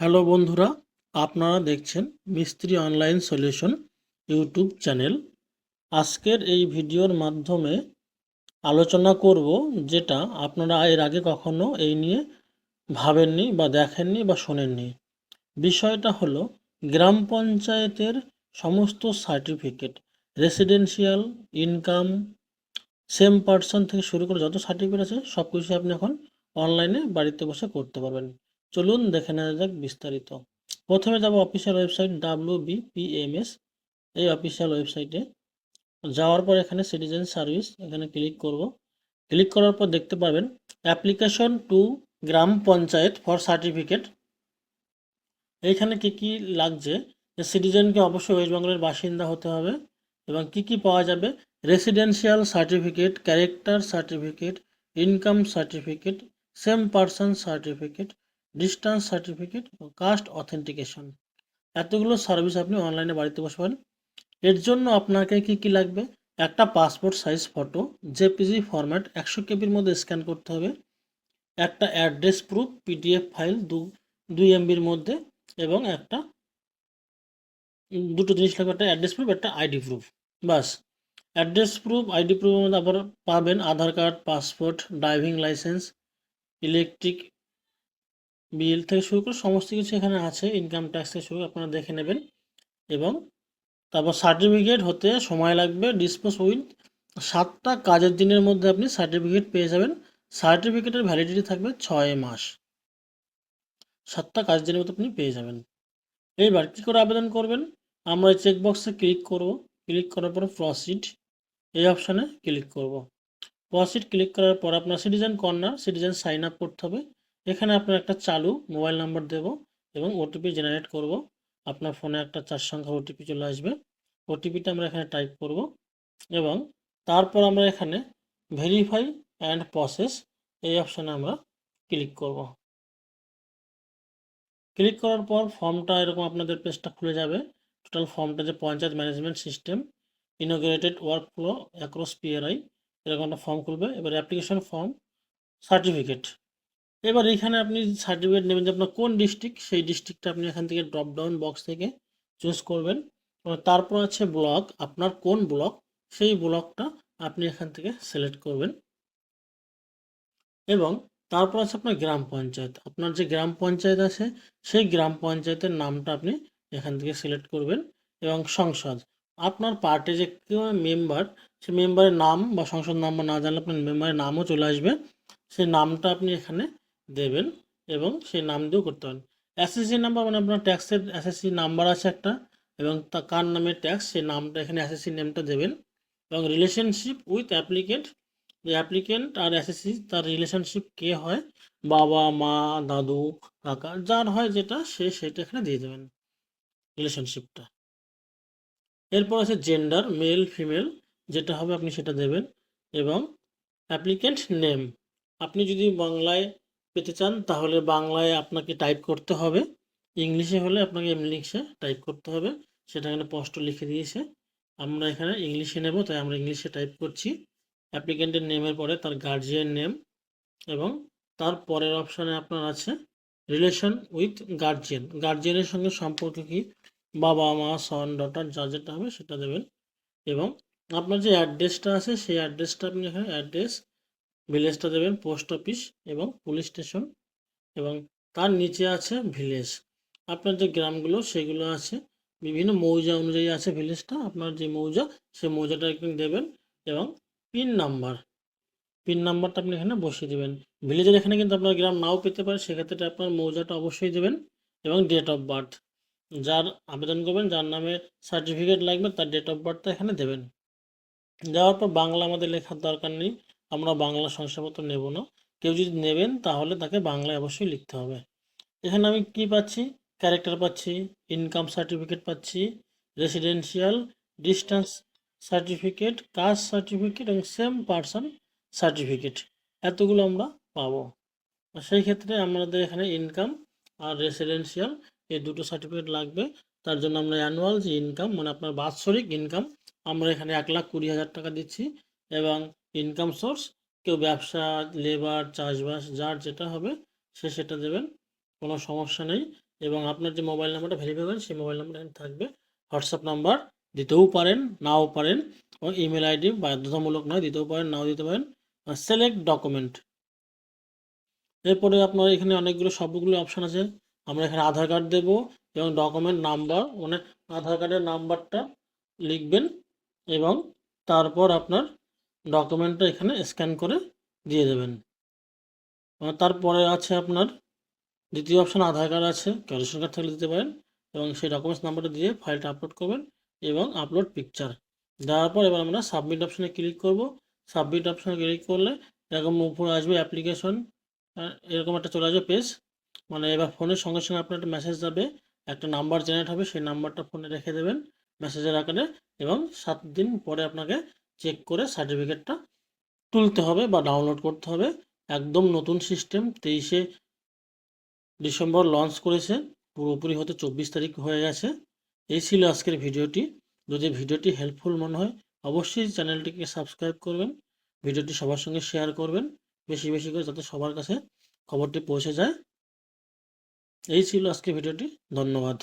Hello বন্ধুরা, আপনারা দেখছেন মিস্ত্রি অনলাইন সলিউশন ইউটিউব চ্যানেল। আজকের এই ভিডিওর মাধ্যমে আলোচনা করব যেটা আপনারা এর আগে কখনো এই নিয়ে ভাবেননি বা দেখেননি বা শোনেননি। বিষয়টা হলো গ্রাম পঞ্চায়েতের সমস্ত certificate residential income, same person থেকে শুরু করে যত সার্টিফিকেট আছে সব কিছু আপনি এখন অনলাইনে বাড়িতে বসে করতে পারবেন। চলুন দেখে নেওয়া যাক বিস্তারিত। প্রথমে যাব অফিসিয়াল ওয়েবসাইট ডাব্লিউ বিপিএমএস এই অফিসিয়াল ওয়েবসাইটে যাওয়ার পর এখানে সিটিজেন সার্ভিস এখানে ক্লিক করব। ক্লিক করার পর দেখতে পাবেন application to gram panchayat for certificate এইখানে কি কি লাগছে? যে সিটিজেনকে অবশ্যই ওয়েস্ট বেঙ্গলের বাসিন্দা হতে হবে এবং কি কি পাওয়া যাবে? Residential certificate character certificate income certificate same person certificate distance certificate caste authentication এতগুলো সার্ভিস আপনি অনলাইনে বাড়িতে বসে পারেন এর জন্য আপনাকে কি কি লাগবে? একটা passport size photo JPG format একশো কেবির মধ্যে স্ক্যান করতে হবে। একটা অ্যাড্রেস প্রুফ পিডিএফ ফাইল দু, দুই এমবির মধ্যে এবং একটা, দুটো জিনিস লাগবে, একটা অ্যাড্রেস প্রুফ একটা আইডি প্রুফ বাস অ্যাড্রেস প্রুফ আইডি প্রুফের মধ্যে আবার পাবেন, Aadhaar card passport driving licence electric bill থেকে শুরু করে সমস্ত কিছু এখানে আছে ইনকাম ট্যাক্স থেকে শুরু আপনারা দেখে নেবেন। এবং তারপর সার্টিফিকেট হতে সময় লাগবে ডিসপোজ উইথ সাতটা কাজের দিনের মধ্যে আপনি সার্টিফিকেট পেয়ে যাবেন। সার্টিফিকেটের ভ্যালিডিটি থাকবে ছয় মাস। সাতটা কাজের দিনের মধ্যে আপনি পেয়ে যাবেন। এইবার কী করে আবেদন করবেন? আমরা চেকবক্সে ক্লিক করব। ক্লিক করার পর প্রসিড এই অপশানে ক্লিক করব। প্রসিড ক্লিক করার পর আপনার citizen corner citizen sign up করতে হবে। এখানে আপনার একটা চালু মোবাইল নাম্বার দেব এবং ওটিপি জেনারেট করব। আপনার ফোনে একটা চার সংখ্যা ওটিপি চলে আসবে। ওটিপিটা আমরা এখানে টাইপ করব এবং তারপর আমরা এখানে ভেরিফাই অ্যান্ড প্রসেস এই অপশানে আমরা ক্লিক করব। ক্লিক করার পর ফর্মটা এরকম আপনাদের পেজটা খুলে যাবে। টোটাল ফর্মটা যে panchayat management system integrated workflow across PRI এরকম একটা ফর্ম খুলবে। এবার অ্যাপ্লিকেশন ফর্ম সার্টিফিকেট এবার এখানে আপনি সার্টিফিকেট নেবেন যে আপনার কোন ডিস্ট্রিক্ট সেই ডিস্ট্রিক্টটা আপনি এখান থেকে ড্রপ ডাউন বক্স থেকে চুজ করবেন। তারপর আছে ব্লক আপনার কোন ব্লক সেই ব্লকটা আপনি এখান থেকে সিলেক্ট করবেন। এবং তারপর আছে আপনার গ্রাম পঞ্চায়েত, আপনার যে গ্রাম পঞ্চায়েত আছে, সেই গ্রাম পঞ্চায়েতের নামটা আপনি এখান থেকে সিলেক্ট করবেন এবং সংসদ। আপনার পার্টি যে কেউ মেম্বার সে মেম্বারের নাম বা সংসদ নাম্বার না জানলে আপনার মেম্বারের নামও চলে আসবে। সেই নামটা আপনি এখানে দেবেন এবং সেই নাম দিয়েও করতে পারেন। এসএসসি নাম্বার মানে আপনার ট্যাক্সের এসএসসি নাম্বার আছে একটা এবং তা কার নামের ট্যাক্স সেই নামটা এখানে এসএসসি নেমটা দেবেন এবং রিলেশনশিপ উইথ অ্যাপ্লিকেন্ট যে অ্যাপ্লিকেন্ট আর এসএসসি তার রিলেশনশিপ কে হয়? বাবা, মা, দাদু, কাকা, যার হয় যেটা, সে সেটা এখানে দিয়ে দেবেন রিলেশনশিপটা এরপর আছে জেন্ডার মেল ফিমেল যেটা হবে আপনি সেটা দেবেন এবং অ্যাপ্লিকেন্ট নেম আপনি যদি বাংলায় পেতে চান, তাহলে বাংলায় আপনাকে টাইপ করতে হবে। ইংলিশে হলে আপনাকে ইংলিশে টাইপ করতে হবে। সেটা এখানে স্পষ্ট লিখে দিয়েছে। আমরা এখানে ইংলিশে নেব, তাই আমরা ইংলিশে টাইপ করছি। অ্যাপ্লিকেন্টের নেমের পরে তার গার্জিয়ান নেম এবং তার পরের অপশানে আপনার আছে রিলেশন উইথ গার্জিয়ান গার্জিয়ানের সঙ্গে সম্পর্ক কি? বাবা, মা সন ডটার যা যেটা হবে সেটা দেবেন। এবং আপনার যে অ্যাড্রেসটা আছে, সেই অ্যাড্রেসটা আপনি এখানে অ্যাড্রেস ভিলেজটা দেবেন পোস্ট অফিস এবং পুলিশ স্টেশন এবং তার নিচে আছে ভিলেজ। আপনার যে গ্রামগুলো, সেগুলো আছে। বিভিন্ন মৌজা অনুযায়ী আছে ভিলেজটা। আপনার যে মৌজা সেই মৌজাটা একদিন দেবেন এবং পিন নাম্বার। পিন নাম্বারটা আপনি এখানে বসিয়ে দেবেন। ভিলেজের এখানে কিন্তু আপনার গ্রাম নাও পেতে পারে। সেক্ষেত্রে আপনার মৌজাটা অবশ্যই দেবেন এবং ডেট অফ বার্থ যার আবেদন করবেন, যার নামে সার্টিফিকেট লাগবে, তার ডেট অফ বার্থটা এখানে দেবেন। যাওয়ার পর বাংলা আমাদের লেখার দরকার নেই। আমরা বাংলা শংসাপত্র নেব না। কেউ যদি নেবেন, তাহলে তাকে বাংলায় অবশ্যই লিখতে হবে। এখানে আমি কি পাচ্ছি? ক্যারেক্টার পাচ্ছি ইনকাম সার্টিফিকেট পাচ্ছি residential distance certificate caste certificate এবং সেম পার্সন সার্টিফিকেট এতগুলো আমরা পাবো। সেই ক্ষেত্রে আমাদের এখানে ইনকাম আর রেসিডেন্সিয়াল এই দুটো সার্টিফিকেট লাগবে। তার জন্য আমরা অ্যানুয়াল যে ইনকাম মানে আপনার বাৎসরিক ইনকাম আমরা এখানে এক লাখ কুড়ি হাজার টাকা দিচ্ছি এবং ইনকাম সোর্স কেউ ব্যবসা লেবার চাষবাস, যার যেটা হবে, সে সেটা দেবেন, কোনো সমস্যা নেই। এবং আপনার যে মোবাইল নাম্বারটা ভেরিফাই করেন, সেই মোবাইল নাম্বার এখানে থাকবে। হোয়াটসঅ্যাপ নাম্বার দিতেও পারেন, নাও পারেন এবং ইমেল আইডি বাধ্যতামূলক নয়, দিতেও পারেন, নাও দিতে পারেন সিলেক্ট ডকুমেন্ট এরপরে আপনার এখানে অনেকগুলো, সবগুলো অপশান আছে। আমরা এখানে আধার কার্ড দেব এবং ডকুমেন্ট নাম্বার মানে আধার কার্ডের নাম্বারটা লিখবেন এবং তারপর আপনার ডকুমেন্টটা এখানে স্ক্যান করে দিয়ে দেবেন। তারপরে আছে আপনার দ্বিতীয় অপশান আধার কার্ড আছে কেউ রেশন কার্ড থাকলে দিতে পারেন এবং সেই ডকুমেন্টস নাম্বারটা দিয়ে ফাইলটা আপলোড করবেন এবং আপলোড পিকচার দেওয়ার পর এবার আমরা সাবমিট অপশানে ক্লিক করব। সাবমিট অপশানে ক্লিক করলে এরকম উপরে আসবে অ্যাপ্লিকেশন এরকম একটা চলে আসবে পেজ মানে এবার ফোনের সঙ্গে সঙ্গে আপনার একটা মেসেজ যাবে, একটা নাম্বার জেনারেট হবে, সেই নাম্বারটা ফোনে রেখে দেবেন মেসেজের আকারে এবং সাত দিন পরে আপনাকে চেক করে সার্টিফিকেটটা তুলতে হবে বা ডাউনলোড করতে হবে। একদম নতুন সিস্টেম তেইশে ডিসেম্বর লঞ্চ করেছে, পুরোপুরি হতে চব্বিশ তারিখ হয়ে গেছে। এই ছিল আজকের ভিডিওটি। যদি ভিডিওটি হেল্পফুল মনে হয়, অবশ্যই চ্যানেলটিকে সাবস্ক্রাইব করবেন, ভিডিওটি সবার সঙ্গে শেয়ার করবেন, বেশি বেশি করে যাতে সবার কাছে খবরটি পৌঁছে যায়। এই ছিল আজকে ভিডিওটি, ধন্যবাদ।